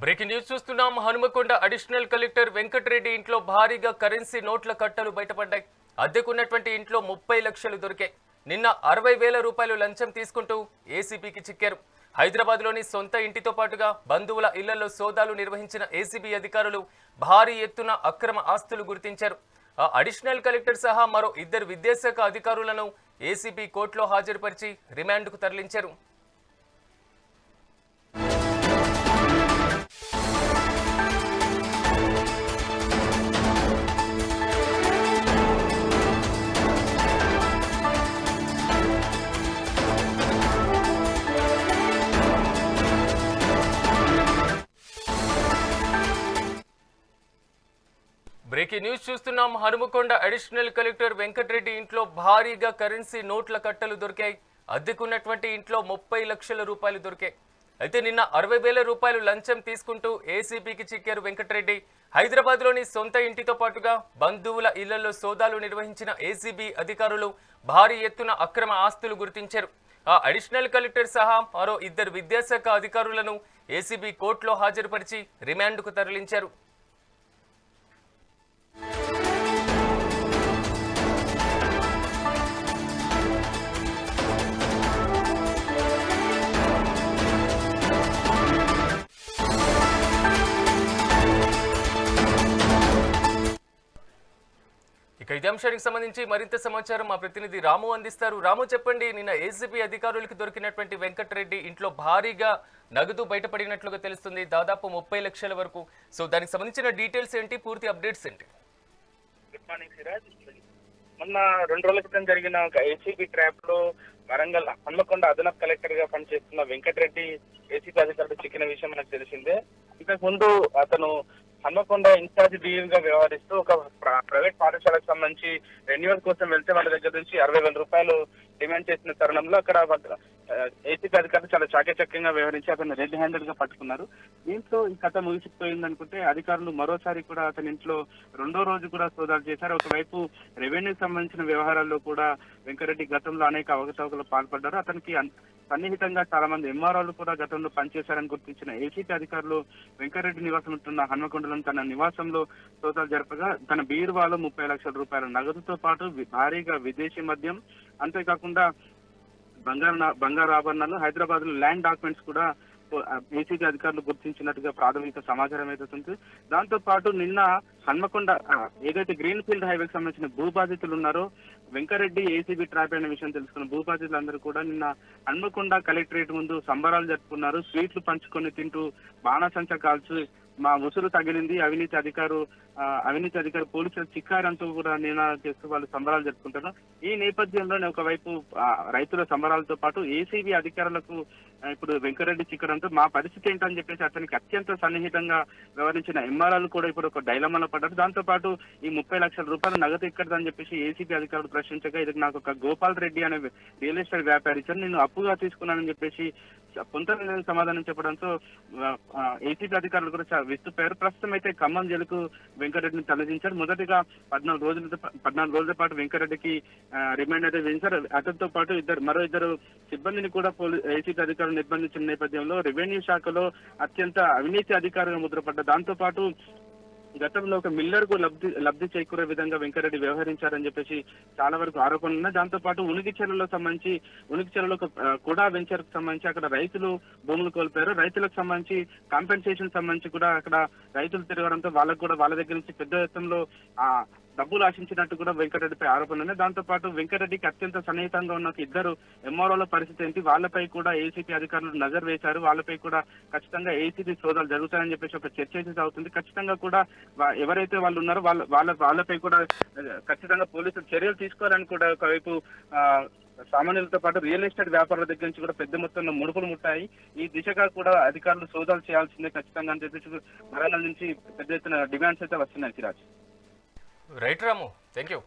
Breaking news చూస్తున్నాం. Hanumakonda additional collector Venkatareddy ఇంట్లో భారీగా కరెన్సీ నోట్ల కట్టలు బయటపడ్డాయి. అద్దెకున్నటువంటి ఇంట్లో ముప్పై లక్షలు దొరికాయి. నిన్న అరవై వేల రూపాయలు లంచం తీసుకుంటూ ఏసీబీకి చిక్కారు. హైదరాబాద్లోని సొంత ఇంటితో పాటుగా బంధువుల ఇళ్ళలో సోదాలు నిర్వహించిన ఏసీబీ అధికారులు భారీ ఎత్తున అక్రమ ఆస్తులు గుర్తించారు. ఆ అడిషనల్ కలెక్టర్ సహా మరో ఇద్దరు విద్యాశాఖ అధికారులను ఏసీబీ కోర్టులో హాజరుపరిచి రిమాండ్కు తరలించారు. బ్రేకింగ్ న్యూస్ చూస్తున్నాం. హనుమకొండ అడిషనల్ కలెక్టర్ వెంకటరెడ్డి ఇంట్లో భారీగా కరెన్సీ నోట్ల కట్టలు దొరికాయి. అద్దెకున్నటువంటి ఇంట్లో ముప్పై లక్షల రూపాయలు దొరికాయి. అయితే నిన్న అరవై వేల రూపాయలు లంచం తీసుకుంటూ ఏసీబీకి చిక్కారు వెంకటరెడ్డి. హైదరాబాద్లోని సొంత ఇంటితో పాటుగా బంధువుల ఇళ్ళలో సోదాలు నిర్వహించిన ఏసీబీ అధికారులు భారీ ఎత్తున అక్రమ ఆస్తులు గుర్తించారు. ఆ అడిషనల్ కలెక్టర్ సహా మరో ఇద్దరు విద్యాశాఖ అధికారులను ఏసీబీ కోర్టులో హాజరుపరిచి రిమాండ్కు తరలించారు. ఇక ఇదే అంశానికి సంబంధించి మరింత సమాచారం మా ప్రతినిధి రాము అందిస్తారు. రాము చెప్పండి నిన్న ఏసీబీ అధికారులకు దొరికినటువంటి వెంకటరెడ్డి ఇంట్లో భారీగా నగదు బయటపడినట్లుగా తెలుస్తుంది. దాదాపు ముప్పై లక్షల వరకు. సో దానికి సంబంధించిన డీటెయిల్స్ ఏంటి? పూర్తి అప్డేట్స్ ఏంటి? గుడ్ మార్నింగ్ సిరాజ్ మొన్న రెండు రోజుల క్రితం జరిగిన ఒక ఏసీబీ ట్రాప్లో వరంగల్ హన్మకొండ అదనపు కలెక్టర్గా పనిచేస్తున్న వెంకటరెడ్డి ఏసీబీ అధికారులు చిక్కిన విషయం మనకు తెలిసిందే. ఇంతకు ముందు అతను హన్మకొండ ఇన్ఛార్జ్ డీఎం గా వ్యవహరిస్తూ ఒక ప్రైవేట్ పాఠశాలకు సంబంధించి రెన్యువల్ కోసం వెళ్తే వాళ్ళ దగ్గర నుంచి అరవై వేల రూపాయలు డిమాండ్ చేసిన తరుణంలో అక్కడ ఏసీపీ అధికారులు చాలా చాకచక్యంగా వ్యవహరించి అతను రెడ్ హ్యాండెడ్గా పట్టుకున్నారు. దీంతో ఈ కథ ముగిసిపోయింది అనుకుంటే అధికారులు మరోసారి కూడా అతని ఇంట్లో రెండో రోజు కూడా సోదాలు చేశారు. ఒకవైపు రెవెన్యూకి సంబంధించిన వ్యవహారాల్లో కూడా వెంకరెడ్డి గతంలో అనేక అవకతవకలు పాల్పడ్డారు. అతనికి సన్నిహితంగా చాలా మంది ఎంఆర్ఓలు కూడా గతంలో పనిచేశారని గుర్తించిన ఏసీపీ అధికారులు వెంకరెడ్డి నివాసం ఉంటున్న హన్మకొండలో తన నివాసంలో సోదాలు జరపగా తన బీరువాలో ముప్పై లక్షల రూపాయల నగదుతో పాటు భారీగా విదేశీ మద్యం అంతేకాకుండా బంగారు బంగారు ఆభరణాలు హైదరాబాద్లో ల్యాండ్ డాక్యుమెంట్స్ కూడా ఏసీబీ అధికారులు గుర్తించినట్టుగా ప్రాథమిక సమాచారం అయితే ఉంది దాంతో పాటు నిన్న హన్మకొండ ఏదైతే గ్రీన్ ఫీల్డ్ హైవేకి సంబంధించిన భూ బాధితులు ఉన్నారో వెంకరెడ్డి ఏసీబీ ట్రాప్ అయిన విషయం తెలుసుకున్న భూ బాధితులందరూ కూడా నిన్న హన్మకొండ కలెక్టరేట్ ముందు సంబరాలు జరుపుకున్నారు. స్వీట్లు పంచుకొని తింటూ బాణసంచ కాల్చి మా ముసురు తగిలింది. అవినీతి అధికారు అవినీతి అధికారి పోలీసులు చిక్కారంటూ కూడా నినాదాలు చేస్తూ వాళ్ళు సంబరాలు జరుపుకుంటారు ఈ నేపథ్యంలోనే ఒకవైపు రైతుల సంబరాలతో పాటు ఏసీబీ అధికారులకు ఇప్పుడు వెంకరెడ్డి చిక్కడంతో మా పరిస్థితి ఏంటని చెప్పేసి అతనికి అత్యంత సన్నిహితంగా వ్యవహరించిన ఎంఆర్ఆర్లు కూడా ఇప్పుడు ఒక డైలమాలో పడ్డారు. దాంతో పాటు ఈ ముప్పై లక్షల రూపాయలు నగదు ఎక్కడదని చెప్పేసి ఏసీబీ అధికారులు ప్రశ్నించగా ఇది నాకు ఒక గోపాల్ రెడ్డి అనే రియల్ ఎస్టేట్ వ్యాపారి ఇచ్చారు నేను అప్పుగా తీసుకున్నానని చెప్పేసి పొంతన సమాధానం చెప్పడంతో ఏసీబీ అధికారులు కూడా చాలా విస్తుపోయారు. ప్రస్తుతం అయితే ఖమ్మం జైలుకు వెంకరెడ్డిని తలదించారు మొదటిగా పద్నాలుగు రోజుల పద్నాలుగు రోజుల పాటు వెంకరెడ్డికి రిమాండ్ అయితే విధించారు అతనితో పాటు ఇద్దరు మరో ఇద్దరు సిబ్బందిని కూడా పోలీ ఏసీబీ అధికారులు నిర్బంధించిన నేపథ్యంలో రెవెన్యూ శాఖలో అత్యంత అవినీతి అధికారులు ముద్రపడ్డ దాంతో పాటు గతంలో ఒక మిల్లర్కు లబ్ధి లబ్ధి చేకూరే విధంగా వెంకరెడ్డి వ్యవహరించారని చెప్పేసి చాలా వరకు ఆరోపణలు ఉన్నాయి. దాంతో పాటు ఉనికి చెరువులో సంబంధించి ఉనికి చెరువులో ఒక వెంచర్కు సంబంధించి అక్కడ రైతులు భూములు కోల్పోయారు. రైతులకు సంబంధించి కాంపెన్సేషన్ సంబంధించి కూడా అక్కడ రైతులు తిరగడంతో వాళ్ళకు కూడా వాళ్ళ దగ్గర నుంచి పెద్ద ఎత్తులో ఆ డబ్బులు ఆశించినట్టు కూడా వెంకటరెడ్డిపై ఆరోపణలు ఉన్నాయి. దాంతో పాటు వెంకటరెడ్డికి అత్యంత సన్నిహితంగా ఉన్న ఇద్దరు ఎంఆర్ఓల పరిస్థితి ఏంటి? వాళ్ళపై కూడా ఏసీపీ అధికారులు నజర్ వేశారు. వాళ్ళపై కూడా ఖచ్చితంగా ఏసీపీ సోదాలు జరుగుతాయని చెప్పేసి ఒక చర్చ అయితే అవుతుంది ఖచ్చితంగా కూడా ఎవరైతే వాళ్ళు ఉన్నారో వాళ్ళ వాళ్ళ వాళ్ళపై కూడా ఖచ్చితంగా పోలీసులు చర్యలు తీసుకోవాలని కూడా ఒకవైపు సామాన్యులతో పాటు రియల్ ఎస్టేట్ వ్యాపారుల దగ్గర నుంచి కూడా పెద్ద మొత్తంలో ముడుపులు ముట్టాయి. ఈ దిశగా కూడా అధికారులు సోదాలు చేయాల్సిందే ఖచ్చితంగా అని చెప్పేసి వరంగల్ నుంచి పెద్ద ఎత్తున డిమాండ్స్ అయితే వస్తున్నాయి Siraj. Right Ramu thank you